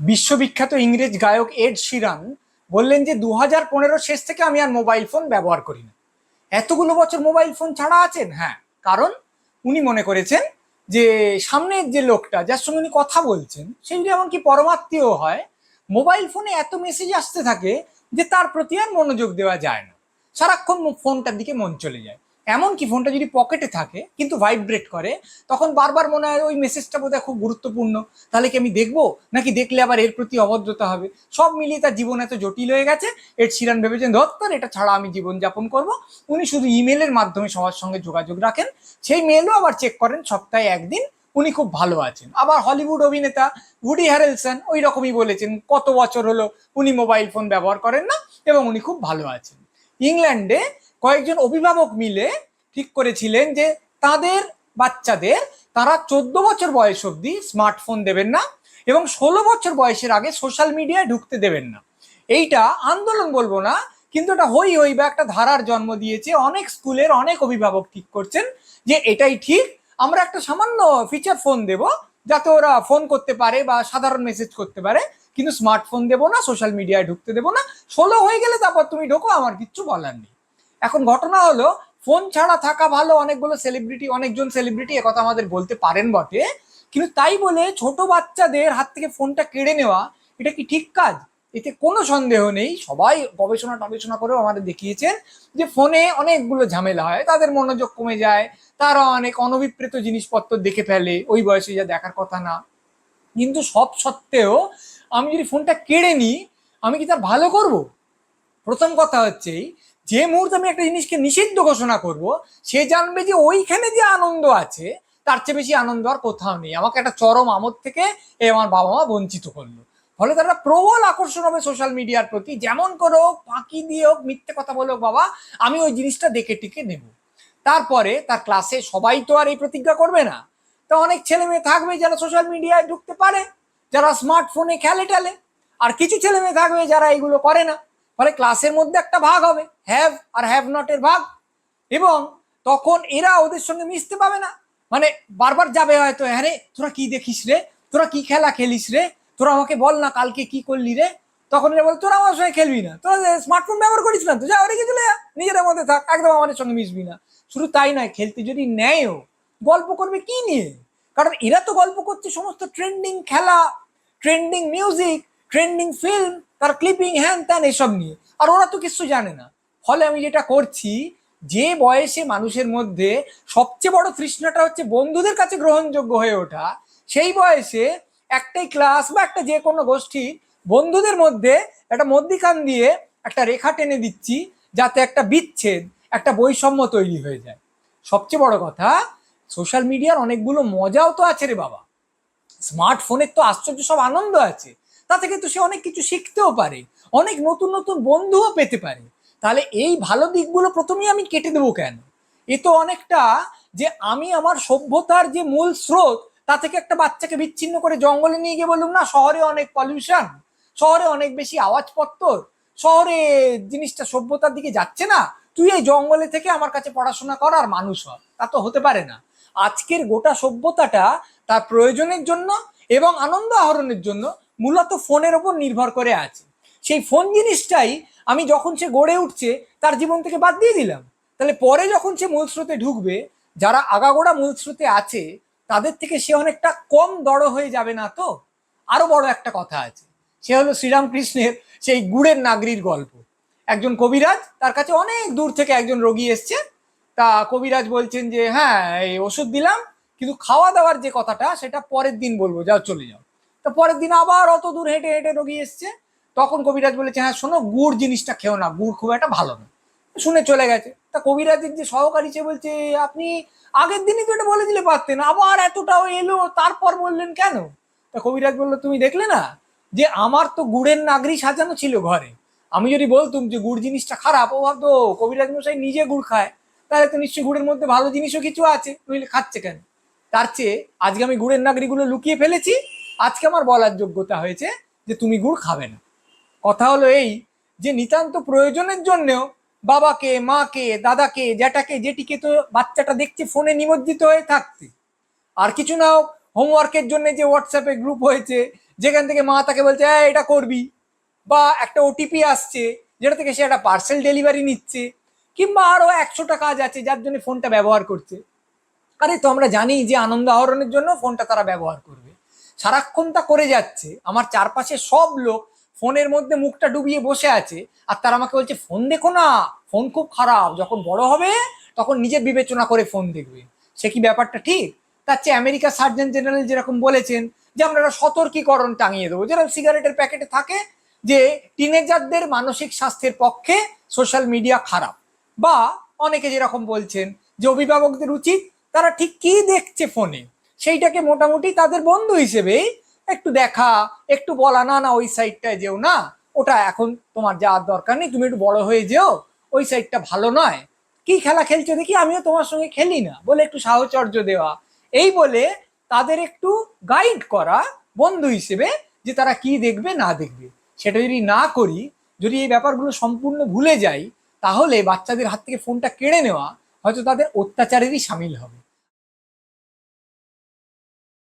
বিশ্ববিখ্যাত ইংরেজ গায়ক এড শিরান বললেন যে দু হাজার পনেরো শেষ থেকে আমি আর মোবাইল ফোন ব্যবহার করি না। এতগুলো বছর মোবাইল ফোন ছাড়া আছেন? হ্যাঁ কারণ উনি মনে করেছেন যে সামনের যে লোকটা, যার সঙ্গে উনি কথা বলছেন, সেই যদি এমনকি পরমাত্মীয় হয়, মোবাইল ফোনে এত মেসেজ আসতে থাকে যে তার প্রতি আর মনোযোগ দেওয়া যায় না। সারাক্ষণ ফোনটার দিকে মন চলে যায়। এমনকি ফোনটা যদি পকেটে থাকে, কিন্তু ভাইব্রেট করে, তখন বারবার মনে হয় ওই মেসেজটা বোধহয় খুব গুরুত্বপূর্ণ। তাহলে কি আমি দেখব? নাকি দেখলে আবার এর প্রতি অভদ্রতা হবে? সব মিলিয়ে তার জীবন এত জটিল হয়ে গেছে, এর শিরান ভেবেছেন ধত্তর এটা ছাড়া আমি জীবন যাপন করব। উনি শুধু ইমেলের মাধ্যমে সবার সঙ্গে যোগাযোগ রাখেন। সেই মেলও আবার চেক করেন, সপ্তাহে একদিন। উনি খুব ভালো আছেন। আবার হলিউড অভিনেতা উডি হ্যারেলসন ওই রকমই বলেছেন, কত বছর হলো উনি মোবাইল ফোন ব্যবহার করেন না? এবং উনি খুব ভালো আছেন। ইংল্যান্ডে কয়েকজন অভিভাবক মিলে ঠিক করেছিলেন যে তাদের বাচ্চাদের, তারা চোদ্দ বছর বয়স অবধি স্মার্টফোন দেবেন না এবং ষোলো বছর বয়সের আগে সোশ্যাল মিডিয়ায় ঢুকতে দেবেন না। এইটা আন্দোলন বলব না, কিন্তু এটা হই হই বা একটা ধারার জন্ম দিয়েছে। অনেক স্কুলের অনেক অভিভাবক ঠিক করছেন যে এটাই ঠিক। আমরা একটা সামান্য ফিচার ফোন দেব, যাতে ওরা ফোন করতে পারে বা সাধারণ মেসেজ করতে পারে, কিন্তু স্মার্টফোন দেবো না সোশ্যাল মিডিয়ায় ঢুকতে দেবো না। ষোলো হয়ে গেলে তারপর তুমি ঢোকো, আমার কিচ্ছু বলার নেই। এখন ঘটনা হলো, ফোন ছাড়া থাকা ভালো অনেকগুলো সেলিব্রিটি অনেকজন সেলিব্রিটি একথা আমাদের বলতে পারেন বটে। কিন্তু তাই বলে ছোট বাচ্চাদের হাত থেকে ফোনটা কেড়ে নেওয়া, এটা কি ঠিক কাজ? এতে কোনো সন্দেহ নেই। সবাই গবেষণা টবেষণা করেও আমাদের দেখিয়েছেন যে ফোনে অনেকগুলো ঝামেলা হয়। তাদের মনোযোগ কমে যায়, তারা অনেক অনভিপ্রেত জিনিসপত্র দেখে ফেলে, ওই বয়সে যা দেখার কথা না। কিন্তু সব সত্ত্বেও আমি যদি ফোনটা কেড়ে নিই, আমি কি তার ভালো করব? প্রথম কথা হচ্ছে যে মুহূর্তে আমি একটা জিনিসকে নিষিদ্ধ ঘোষণা করব, সে জানবে যে ওইখানে যে আনন্দ আছে, তার চেয়ে বেশি আনন্দ আর কোথাও নেই। আমাকে একটা চরম আমোদ থেকে এ আমার বাবা মা বঞ্চিত করল। ফলে তারা প্রবল আকর্ষণ হবে সোশ্যাল মিডিয়ার প্রতি। যেমন করে হোক, ফাঁকি দিয়ে হোক, মিথ্যে কথা বলে হোক, বাবা, আমি ওই জিনিসটা দেখে টিকে নেব। তারপরে তার ক্লাসে সবাই তো আর এই প্রতিজ্ঞা করবে না। তো অনেক ছেলে মেয়ে থাকবে যারা সোশ্যাল মিডিয়ায় ঢুকতে পারে, যারা স্মার্টফোনে খেলে টেলে। আর কিছু ছেলে মেয়ে থাকবে যারা এগুলো করে না। ফলে ক্লাসের মধ্যে একটা ভাগ হবে হ্যাভ আর হ্যাভ নটের ভাগ। এবং তখন এরা ওদের সঙ্গে মিশতে পাবে না। মানে বারবার যাবে হয়তো হ্যাঁ রে, তোরা কি দেখিস রে? তোরা কি খেলা খেলিস রে? তোরা আমাকে বল না কালকে কি করলি রে? তখন এরা বল, তোরা আমার সঙ্গে খেলবি না। তোরা স্মার্টফোন ব্যবহার করিস না তো, যা ওরে চলে যা নিজেদের মধ্যে থাক, একদম আমাদের সঙ্গে মিশবি না। শুধু তাই নয়, খেলতে যদি নেয়ও, গল্প করবে কি নিয়ে? কারণ এরা তো গল্প করছে সমস্ত ট্রেন্ডিং খেলা ট্রেন্ডিং মিউজিক ট্রেন্ডিং ফিল্ম তার ক্লিপিং হ্যান ত্যান এসব নিয়ে। আর ওরা তো কিছু জানে না। ফলে আমি যেটা করছি, যে বয়সে মানুষের মধ্যে সবচেয়ে বড় তৃষ্ণাটা হচ্ছে বন্ধুদের কাছে গ্রহণযোগ্য হয়ে ওঠা, সেই বয়সে একটাই ক্লাস বা একটা যে কোনো গোষ্ঠী বন্ধুদের মধ্যে একটা মধ্যিখান দিয়ে একটা রেখা টেনে দিচ্ছি, যাতে একটা বিচ্ছেদ, একটা বৈষম্য তৈরি হয়ে যায়। সবচেয়ে বড় কথা সোশ্যাল মিডিয়ার অনেকগুলো মজাও তো আছে রে বাবা। স্মার্টফোনের তো আশ্চর্য সব আনন্দ আছে। তা থেকে তো সে অনেক কিছু শিখতেও পারে, অনেক নতুন নতুন বন্ধুও পেতে পারে। তাহলে এই ভালো দিকগুলো প্রথমেই আমি কেটে দেবো কেন? এ তো অনেকটা যে আমি আমার সভ্যতার যে মূল স্রোত, তা থেকে একটা বাচ্চাকে বিচ্ছিন্ন করে জঙ্গলে নিয়ে গিয়ে বললাম না, শহরে অনেক পলিউশন শহরে অনেক বেশি আওয়াজপত্র শহরে জিনিসটা সভ্যতার দিকে যাচ্ছে না, তুই এই জঙ্গলে থেকে আমার কাছে পড়াশোনা কর আর মানুষ হ। তা তো হতে পারে না। আজকের গোটা সভ্যতাটা তার প্রয়োজনের জন্য এবং আনন্দ আহরণের জন্য মূলত ফোনের ওপর নির্ভর করে আছে। সেই ফোন জিনিসটাই আমি যখন সে গড়ে উঠছে, তার জীবন থেকে বাদ দিয়ে দিলাম। তাহলে পরে যখন সে মূল স্রোতে ঢুকবে, যারা আগাগোড়া মূল স্রোতে আছে, তাদের থেকে সে অনেকটা কম দড় হয়ে যাবে না তো? আরও বড় একটা কথা আছে। সে হলো শ্রীরামকৃষ্ণের সেই গুড়ের নাগরির গল্প। একজন কবিরাজ, তার কাছে অনেক দূর থেকে একজন রোগী এসছে। তা কবিরাজ বলছেন যে হ্যাঁ এই ওষুধ দিলাম, কিন্তু খাওয়া দাওয়ার যে কথাটা, সেটা পরের দিন বলব। যাও, চলে যাও। তো পরের দিন আবার অত দূর হেঁটে হেঁটে রোগী এসছে। তখন কবিরাজ বলেছে হ্যাঁ শোনো, গুড় জিনিসটা খেও না, গুড় খুব একটা ভালো না। শুনে চলে গেছে। তা কবিরাজের যে সহকারী, সে বলছে, আপনি আগের দিনই তো এটা বলে দিলে পারতেন, আবার এতটাও এলো, তারপর বললেন কেন? তা কবিরাজ বলল, তুমি দেখলে না যে আমার তো গুড়ের নাগরি সাজানো ছিল ঘরে। আমি যদি বলতুম যে গুড় জিনিসটা খারাপ, ও ভাবতো কবিরাজ মশাই নিজে গুড় খায়। তাহলে তো নিশ্চয়ই গুড়ের মধ্যে ভালো জিনিসও কিছু আছে, নইলে খাচ্ছে কেন? তার চেয়ে আজকে আমি গুড়ের নাগরিগুলো লুকিয়ে ফেলেছি আজকে আমার বলার যোগ্যতা হয়েছে যে তুমি গুড় খাবে না। কথা হলো এই যে নিতান্ত প্রয়োজনের জন্যেও বাবাকে, মাকে, দাদাকে, জ্যাঠাকে, জেঠিকে তো বাচ্চাটা দেখছে ফোনে নিমজ্জিত হয়ে থাকতে। আর কিছু না হোক হোমওয়ার্কের জন্য যে হোয়াটসঅ্যাপে গ্রুপ হয়েছে, যেখান থেকে মা তাকে বলছে হ্যাঁ এটা করবি? বা একটা ওটিপি আসছে, যেটা থেকে সে একটা পার্সেল ডেলিভারি নিচ্ছে, কিংবা আরও একশোটা কাজ আছে, যার জন্য ফোনটা ব্যবহার করছে। আরে, তো আমরা জানি যে আনন্দ আহরণের জন্য ফোনটা তারা ব্যবহার করবে। সারাক্ষণ তা করে যাচ্ছে, আমার চারপাশে সব লোক ফোনের মধ্যে মুখটা ডুবিয়ে বসে আছে, আর তারা আমাকে বলছে, ফোন দেখো না, ফোন খুব খারাপ, যখন বড় হবে তখন নিজের বিবেচনা করে ফোন দেখবে। সে কি ব্যাপারটা ঠিক? তার চেয়ে আমেরিকা সার্জন জেনারেল যেরকম বলেছেন যে, আমরা একটা সতর্কীকরণ টাঙিয়ে দেবো। যেরকম সিগারেটের প্যাকেটে থাকে যে, টিনেজারদের মানসিক স্বাস্থ্যের পক্ষে সোশ্যাল মিডিয়া খারাপ। বা অনেকে যেরকম বলছেন যে, অভিভাবকদের উচিত তারা ঠিক কি দেখছে ফোনে? সেইটাকে মোটামুটি তাদের বন্ধু হিসেবে একটু দেখা, একটু বলা, না না, ওই সাইডটায় যেও না। ওটা এখন তোমার যাওয়ার দরকার নেই, তুমি একটু বড় হয়ে যেও। ওই সাইডটা ভালো নয়। কি খেলা খেলছো দেখি? আমিও তোমার সঙ্গে খেলি না। বলে একটু সাহচর্য দেওয়া। এই বলে তাদের একটু গাইড করা বন্ধু হিসেবে যে তারা কি দেখবে, না দেখবে। সেটা যদি না করি, যদি এই ব্যাপারগুলো সম্পূর্ণ ভুলে যাই, তাহলে বাচ্চাদের হাত থেকে ফোনটা কেড়ে নেওয়া হয়তো তাদের অত্যাচারেরই সামিল হবে।